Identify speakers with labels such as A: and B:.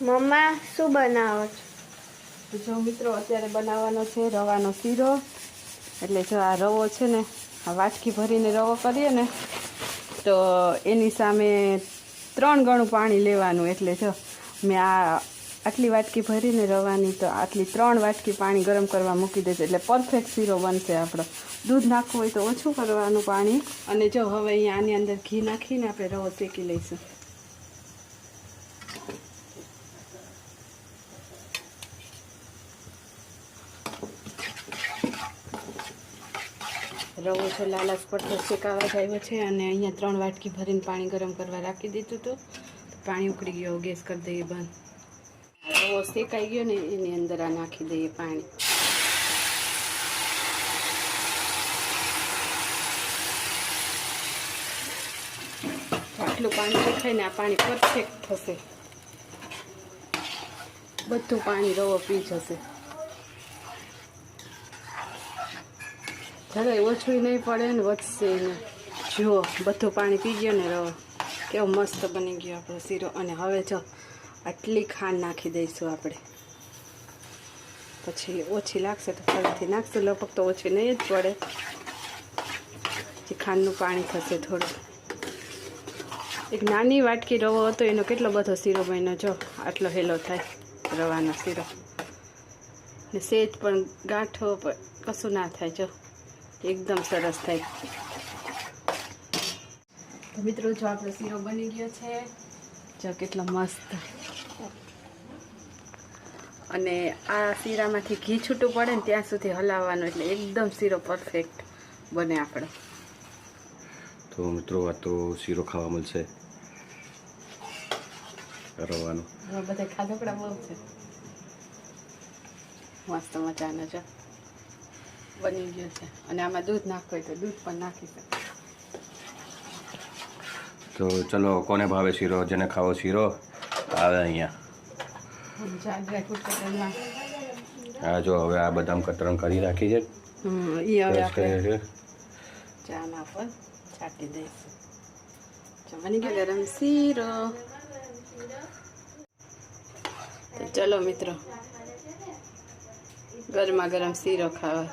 A: મમ્મા, શું બનાવો છો?
B: જો મિત્રો, અત્યારે બનાવવાનો છે રવાનો શીરો. એટલે જો આ રવો છે ને, આ વાટકી ભરીને રવો કરીએ ને, તો એની સામે ત્રણ ગણું પાણી લેવાનું. એટલે જો મેં આ આટલી વાટકી ભરીને રવાની, તો આટલી ત્રણ વાટકી પાણી ગરમ કરવા મૂકી દેશે એટલે પરફેક્ટ શીરો બનશે આપણો. દૂધ નાખવું હોય તો ઓછું કરવાનું પાણી. અને જો હવે અહીંયા આની અંદર ઘી નાખીને આપણે રવો શેકી લઈશું. રવો છે લાલાસ પડતો શેકાવા જ આવ્યો છે અને અહીંયા ત્રણ વાટકી ભરીને પાણી ગરમ કરવા રાખી દીધું હતું. પાણી ઉકળી ગયો, ગેસ કરી દઈએ બંધ. રવો શેકાઈ ગયો ને, એની અંદર આ નાખી દઈએ પાણી. આટલું પાણી શેખાય ને આ પાણી પરફેક્ટ થશે. બધું પાણી રવો પી જશે. જરાય ઓછું નહીં પડે ને વધશે ને. જુઓ, બધું પાણી પી ગયો ને રવો કેવો મસ્ત બની ગયો આપણો શીરો. અને હવે જો, આટલી ખાંડ નાખી દઈશું આપણે. પછી ઓછી લાગશે તો ફરીથી નાખશું, લગભગ તો ઓછી નહીં જ પડે. જે ખાંડનું પાણી થશે થોડું. એક નાની વાટકી રવો હતો, એનો કેટલો બધો શીરો બન્યો. જો, આટલો હેલો થાય, રવાનો શીરો. ને સેજ પણ ગાંઠો કશું ના થાય, જો. એકદમ સરસ થાય. તો મિત્રો જો આપણો શીરો બની ગયો છે. જો કેટલો મસ્ત. અને આ શીરામાંથી ઘી છૂટું પડે ને ત્યાં સુધી હલાવવાનું એટલે એકદમ શીરો પરફેક્ટ બને આપણો.
C: તો મિત્રો આ તો શીરો ખાવા મળશે. રવાનો.
B: હવે બધા ખાધકડા બહુ છે. મસ્ત મજાનો છે બની ગયો છે. અને આમાં દૂધ નાખવું તો દૂધ પણ નાખી શકે.
C: તો ચલો કોને ભાવે શીરો? જેને ખાવો શીરો આવે અહીંયા.
B: આ
C: હા જો હવે આ બદામ કતરણ કરી રાખી છે.
B: ચાના પર છાંટી દઈશું. બની ગયો ગરમ શીરો. ચલો મિત્રો ગરમા ગરમ શીરો ખાવા.